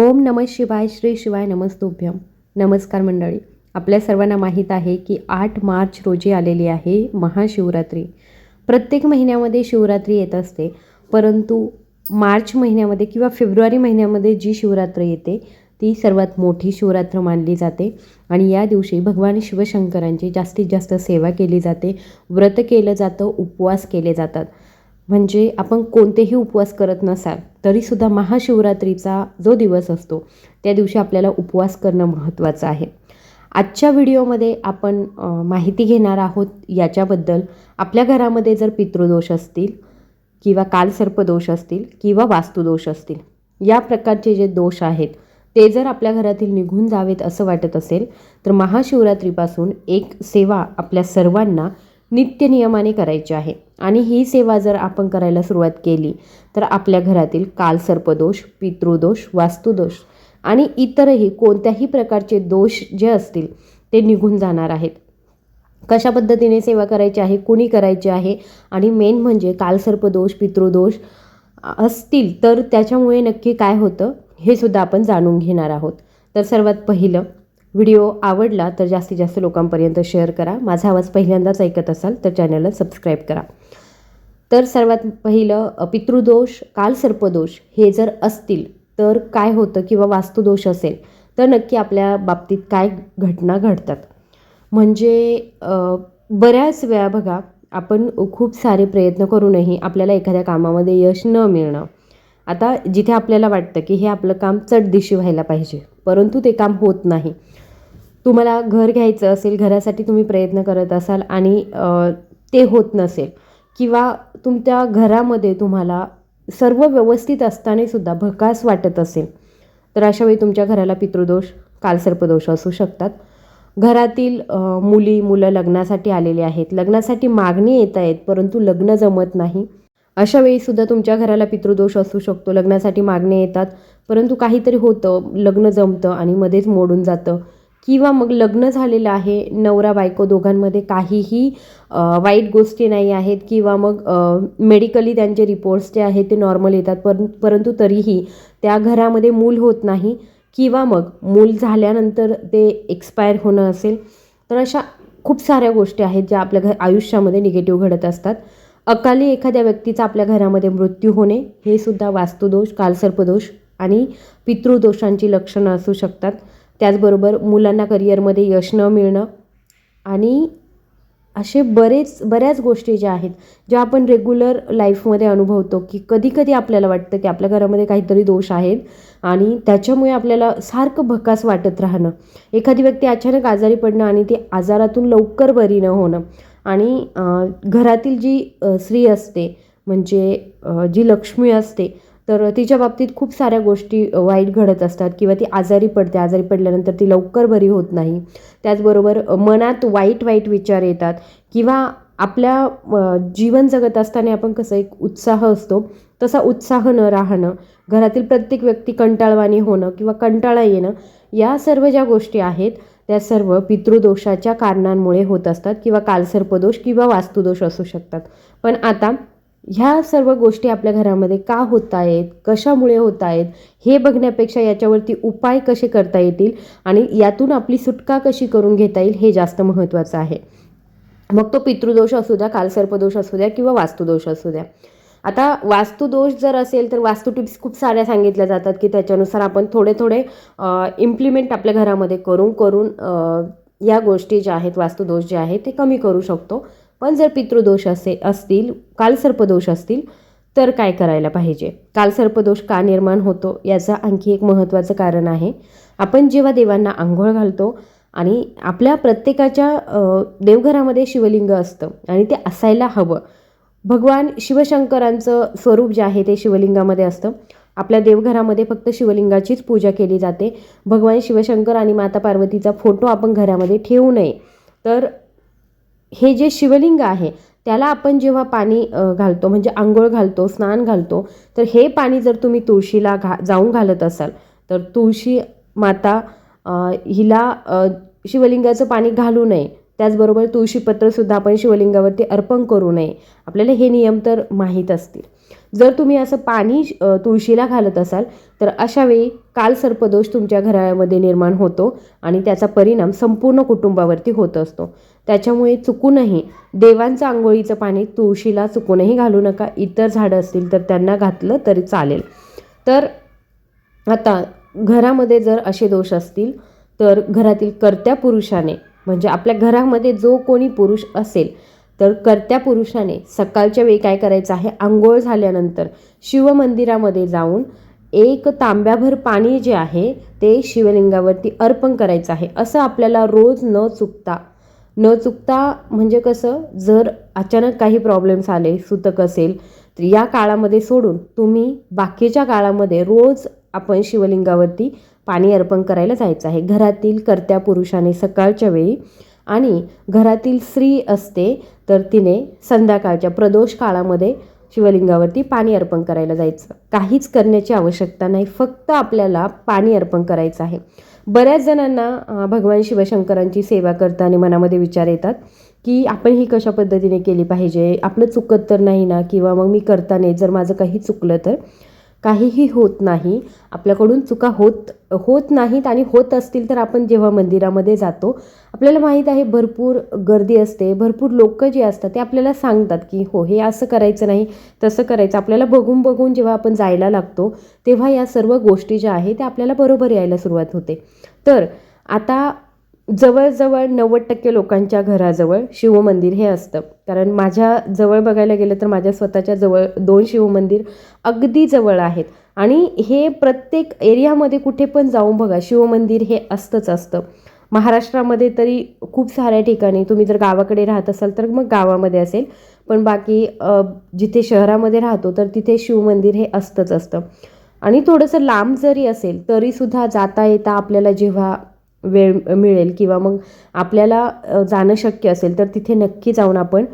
ओम नम शिवाय श्री शिवाय नमस्तुभ्यम नमस्कार मंडळी. आपल्या सर्वांना माहीत आहे की आठ मार्च रोजी आलेली आहे महाशिवरात्री. प्रत्येक महिन्यामध्ये शिवरात्री येत असते परंतु मार्च महिन्यामध्ये किंवा फेब्रुवारी महिन्यामध्ये जी शिवरात्र येते ती सर्वात मोठी शिवरात्र मानली जाते. आणि या दिवशी भगवान शिवशंकरांची जास्तीत जास्त सेवा केली जाते. व्रत केलं जातं उपवास केले जातात. म्हणजे आपण कोणतेही उपवास करत नसाल तरीसुद्धा महाशिवरात्रीचा जो दिवस असतो त्या दिवशी आपल्याला उपवास करणं महत्त्वाचं आहे. आजच्या व्हिडिओमध्ये आपण माहिती घेणार आहोत याच्याबद्दल. आपल्या घरामध्ये जर पितृदोष असतील किंवा कालसर्पदोष असतील किंवा वास्तुदोष असतील या प्रकारचे जे दोष आहेत ते जर आपल्या घरातील निघून जावेत असं वाटत असेल तर महाशिवरात्रीपासून एक सेवा आपल्या सर्वांना नित्यनियमाने करायची आहे. आणि ही सेवा जर आपण करायला सुरुवात केली तर आपल्या घरातील कालसर्पदोष पितृदोष वास्तुदोष आणि इतरही कोणत्याही प्रकारचे दोष जे असतील ते निघून जाणार आहेत. कशा पद्धतीने सेवा करायची आहे कुणी करायची आहे आणि मेन म्हणजे कालसर्पदोष पितृदोष असतील तर त्याच्यामुळे नक्की काय होतं हे सुद्धा आपण जाणून घेणार आहोत. तर सर्वात पहिलं व्हिडिओ आवडला तर जास्तीत जास्त लोकांपर्यंत शेअर करा. माझा आवाज पहिल्यांदाच ऐकत असाल तर चॅनलला सबस्क्राईब करा. तर सर्वात पहिलं पितृदोष कालसर्पदोष हे जर असतील तर काय होतं किंवा वास्तुदोष असेल तर नक्की आपल्या बाबतीत काय घटना घडतात. म्हणजे बऱ्याच वेळा बघा आपण खूप सारे प्रयत्न करूनही आपल्याला एखाद्या कामामध्ये यश न मिळणं. आता जिथे आपल्याला वाटतं की हे आपलं काम चटदिशी व्हायला पाहिजे परंतु ते काम होत नाही. तुम्हाला घर घ्यायचं असेल घरासाठी तुम्ही प्रयत्न करत असाल आणि ते होत नसेल किंवा तुमच्या घरामध्ये तुम्हाला सर्व व्यवस्थित असताना सुद्धा भकास वाटत असेल तर अशावेळी तुमच्या घराला पितृदोष कालसर्पदोष असू शकतात. घरातील मुली मुलं लग्नासाठी आलेले आहेत. लग्नासाठी मागणी येत आहेत परंतु लग्न जमत नाही. अशा वेळीसुद्धा तुमच्या घराला पितृदोष असू शकतो. लग्नासाठी मागणी येतात परंतु काहीतरी होतं लग्न जमतं आणि मध्येच मोडून जातं. किंवा मग लग्न झालेलं आहे नवरा बायको दोघांमध्ये काहीही वाईट गोष्टी नाही आहेत किंवा मग मेडिकली त्यांचे रिपोर्ट्स जे आहेत ते नॉर्मल येतात पर परंतु तरीही त्या घरामध्ये मूल होत नाही किंवा मग मूल झाल्यानंतर ते एक्सपायर होणं असेल तर अशा खूप साऱ्या गोष्टी आहेत ज्या आपल्या घर आयुष्यामध्ये निगेटिव्ह घडत असतात. अकाली एखाद्या व्यक्तीचा आपल्या घरामध्ये मृत्यू होणे हे सुद्धा वास्तुदोष कालसर्पदोष आणि पितृदोषांची लक्षणं असू शकतात. त्याचबरोबर मुलांना करिअरमध्ये यश न मिळणं. आणि असे बरेच बऱ्याच गोष्टी ज्या आहेत ज्या आपण रेग्युलर लाईफमध्ये अनुभवतो की कधी कधी आपल्याला वाटतं की आपल्या घरामध्ये काहीतरी दोष आहेत आणि त्याच्यामुळे आपल्याला सारखं भकास वाटत राहणं. एखादी व्यक्ती अचानक आजारी पडणं आणि ती आजारातून लवकर बरी न होणं. आणि घरातील जी स्त्री असते म्हणजे जी लक्ष्मी असते तर तिच्या बाबतीत खूप साऱ्या गोष्टी वाईट घडत असतात किंवा ती आजारी पडते. आजारी पडल्यानंतर ती लवकर बरी होत नाही. त्याचबरोबर मनात वाईट वाईट विचार येतात किंवा आपल्या जीवन जगत असताना आपण कसं एक उत्साह असतो. तसा उत्साह न राहणं घरातील प्रत्येक व्यक्ती कंटाळवाणी होणं किंवा कंटाळा येणं या सर्व ज्या गोष्टी आहेत त्या सर्व पितृदोषाच्या कारणांमुळे होत असतात किंवा कालसर्पदोष किंवा वास्तुदोष असू शकतात. पण आता ह्या सर्व गोष्टी आपल्या घरामध्ये का होत आहेत कशामुळे होत आहेत हे बघण्यापेक्षा याच्यावरती उपाय कसे करता येतील? आणि यातून आपली सुटका कशी करून घेता येईल हे जास्त महत्त्वाचं आहे. मग तो पितृदोष असू द्या कालसर्पदोष असू द्या किंवा वास्तुदोष असू द्या. आता वास्तुदोष जर असेल तर वास्तू टिप्स खूप साऱ्या सांगितल्या जातात की त्याच्यानुसार आपण थोडे थोडे इम्प्लिमेंट आपल्या घरामध्ये करून करून या गोष्टी ज्या आहेत वास्तुदोष जे आहेत ते कमी करू शकतो. पण जर पितृदोष असे असतील कालसर्पदोष असतील तर काय करायला पाहिजे? कालसर्पदोष का निर्माण होतो याचं आणखी एक महत्त्वाचं कारण आहे. आपण जेव्हा देवांना आंघोळ घालतो आणि आपल्या प्रत्येकाच्या देवघरामध्ये शिवलिंग असतं आणि ते असायला हवं भगवान शिवशंकरांचं स्वरूप जे आहे ते शिवलिंगामध्ये असतं. आपल्या देवघरामध्ये फक्त शिवलिंगाचीच पूजा केली जाते. भगवान शिवशंकर आणि माता पार्वतीचा फोटो आपण घरामध्ये ठेवू नये. तर हे जे शिवलिंग आहे त्याला आपण जेव्हा पाणी घालतो म्हणजे आंघोळ घालतो स्नान घालतो तर हे पाणी जर तुम्ही तुळशीला घा जाऊन घालत असाल तर तुळशी माता हिला शिवलिंगाचं पाणी घालू नये. त्याचबरोबर तुळशीपत्रसुद्धा आपण शिवलिंगावरती अर्पण करू नये. आपल्याला हे नियम तर माहीत असतील. जर तुम्ही असं पाणी तुळशीला घालत असाल तर अशावेळी काल कालसर्पदोष तुमच्या घरामध्ये निर्माण होतो आणि त्याचा परिणाम संपूर्ण कुटुंबावरती होत असतो. त्याच्यामुळे चुकूनही देवांचं आंघोळीचं पाणी तुळशीला चुकूनही घालू नका. इतर झाडं असतील तर त्यांना घातलं तरी चालेल. तर आता घरामध्ये जर असे दोष असतील तर घरातील कर्त्या पुरुषाने म्हणजे आपल्या घरामध्ये जो कोणी पुरुष असेल तर कर्त्या पुरुषाने सकाळच्या वेळी काय करायचं आहे? आंघोळ झाल्यानंतर शिवमंदिरामध्ये जाऊन एक तांब्याभर पाणी जे आहे ते शिवलिंगावरती अर्पण करायचं आहे. असं आपल्याला रोज न चुकता न चुकता म्हणजे कसं? जर अचानक काही प्रॉब्लेम्स आले सुतक असेल तर या काळामध्ये सोडून तुम्ही बाकीच्या काळामध्ये रोज आपण शिवलिंगावरती पाणी अर्पण करायला जायचं आहे. घरातील कर्त्या पुरुषाने सकाळच्या वेळी आणि घरातील स्त्री असते तर तिने संध्याकाळच्या प्रदोष काळामध्ये शिवलिंगावरती पाणी अर्पण करायला जायचं. काहीच करण्याची आवश्यकता नाही फक्त आपल्याला पाणी अर्पण करायचं आहे. बऱ्याच जणांना भगवान शिवशंकरांची सेवा करताना मनामध्ये विचार येतात की आपण ही कशा पद्धतीने केली पाहिजे? आपलं चुकत तर नाही ना? किंवा मग मी करताना जर माझं काही चुकलं तर? काहीही होत नाही. आपल्याकडून चुका होत होत नाहीत आणि होत असतील तर आपण जेव्हा मंदिरामध्ये जातो आपल्याला माहीत आहे भरपूर गर्दी असते भरपूर लोक जे असतात ते आपल्याला सांगतात की हो हे असं करायचं नाही तसं करायचं. आपल्याला बघून बघून जेव्हा आपण जायला लागतो तेव्हा या सर्व गोष्टी ज्या आहेत त्या आपल्याला बरोबर यायला सुरुवात होते. तर आता जवळजवळ नव्वद टक्के लोकांच्या घराजवळ शिवमंदिर हे असतं. कारण माझ्या जवळ बघायला गेलं तर माझ्या स्वतःच्या जवळ दोन शिवमंदिर अगदी जवळ आहेत. आणि हे प्रत्येक एरियामध्ये कुठे पण जाऊन बघा शिवमंदिर हे असतंच असतं. महाराष्ट्रामध्ये तरी खूप साऱ्या ठिकाणी तुम्ही जर गावाकडे राहत असाल तर मग गावामध्ये असेल. पण बाकी जिथे शहरामध्ये राहतो तर तिथे शिवमंदिर हे असतंच असतं. आणि थोडंसं लांब जरी असेल तरीसुद्धा जाता येता आपल्याला जेव्हा वेळ मिळेल किंवा मग आपल्याला जाणं शक्य असेल तर तिथे नक्की जाऊन आपण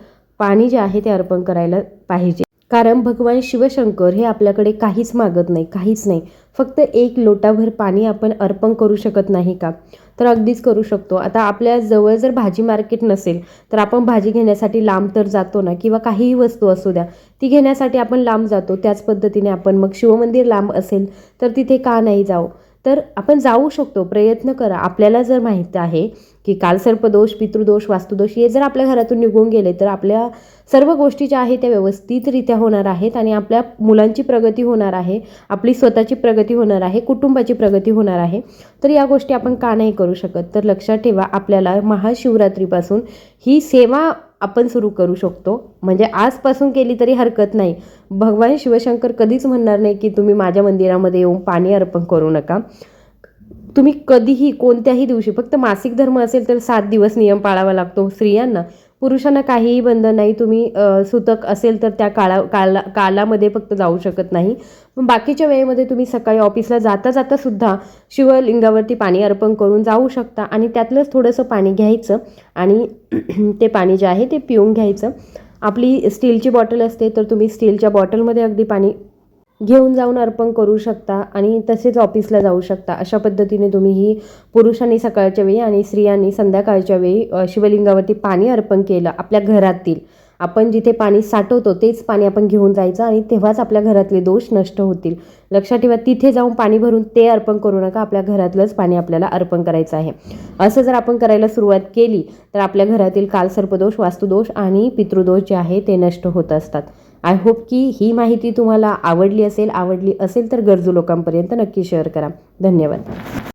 पाणी जे आहे ते अर्पण करायला पाहिजे. कारण भगवान शिवशंकर हे आपल्याकडे काहीच मागत नाही काहीच नाही. फक्त एक लोटाभर पाणी आपण अर्पण करू शकत नाही का? तर अगदीच करू शकतो. आता आपल्या जवळ जर भाजी मार्केट नसेल तर आपण भाजी घेण्यासाठी लांब तर जातो ना? किंवा काहीही वस्तू असू द्या ती घेण्यासाठी आपण लांब जातो. त्याच पद्धतीने आपण मग शिवमंदिर लांब असेल तर तिथे का नाही जाऊ? तर आपण जाऊ शकतो. प्रयत्न करा. आपल्याला जर माहीत आहे की कालसर्पदोष पितृदोष वास्तुदोष हे जर आपल्या घरातून निघून गेले तर आपल्या सर्व गोष्टी ज्या आहेत त्या व्यवस्थितरित्या होणार आहेत आणि आपल्या मुलांची प्रगती होणार आहे आपली स्वतःची प्रगती होणार आहे कुटुंबाची प्रगती होणार आहे तर या गोष्टी आपण का नाही करू शकत? तर लक्षात ठेवा आपल्याला महाशिवरात्रीपासून ही सेवा आपण सुरू करू शकतो. म्हणजे आजपासून केली तरी हरकत नाही. भगवान शिवशंकर कधीच म्हणणार नाही की तुम्ही माझ्या मंदिरामध्ये येऊन पाणी अर्पण करू नका. तुम्ही कधीही कोणत्याही दिवशी फक्त मासिक धर्म असेल तर सात दिवस नियम पाळावा लागतो स्त्रियांना. पुरुषांना काहीही बंधन नाही तुम्ही सुतक असेल तर त्या काळा काला कालामध्ये फक्त जाऊ शकत नाही. बाकीच्या वेळेमध्ये तुम्ही सकाळी ऑफिसला जाता जाता सुद्धा शिवलिंगावरती पाणी अर्पण करून जाऊ शकता आणि त्यातलंच थोडंसं पाणी घ्यायचं आणि ते पाणी जे आहे ते पिऊन घ्यायचं. आपली स्टीलची बॉटल असते तर तुम्ही स्टीलच्या बॉटलमध्ये अगदी पाणी घेऊन जाऊन अर्पण करू शकता आणि तसेच ऑफिसला जाऊ शकता. अशा पद्धतीने तुम्ही ही पुरुषांनी सकाळच्या वेळी आणि स्त्रियांनी संध्याकाळच्या वेळी शिवलिंगावरती पाणी अर्पण केलं आपल्या घरातील. आपण जिथे पाणी साठवतो तेच पाणी आपण घेऊन जायचं आणि तेव्हाच आपल्या घरातले दोष नष्ट होतील. लक्षात ठेवा तिथे जाऊन पाणी भरून ते अर्पण करू नका. आपल्या घरातलंच पाणी आपल्याला अर्पण करायचं आहे. असं जर आपण करायला सुरुवात केली तर आपल्या घरातील कालसर्पदोष वास्तुदोष आणि पितृदोष जे आहे ते नष्ट होत असतात. आय होप की ही माहिती तुम्हाला आवडली असेल आवडली असेल तर गरजू लोकांपर्यंत नक्की शेअर करा. धन्यवाद.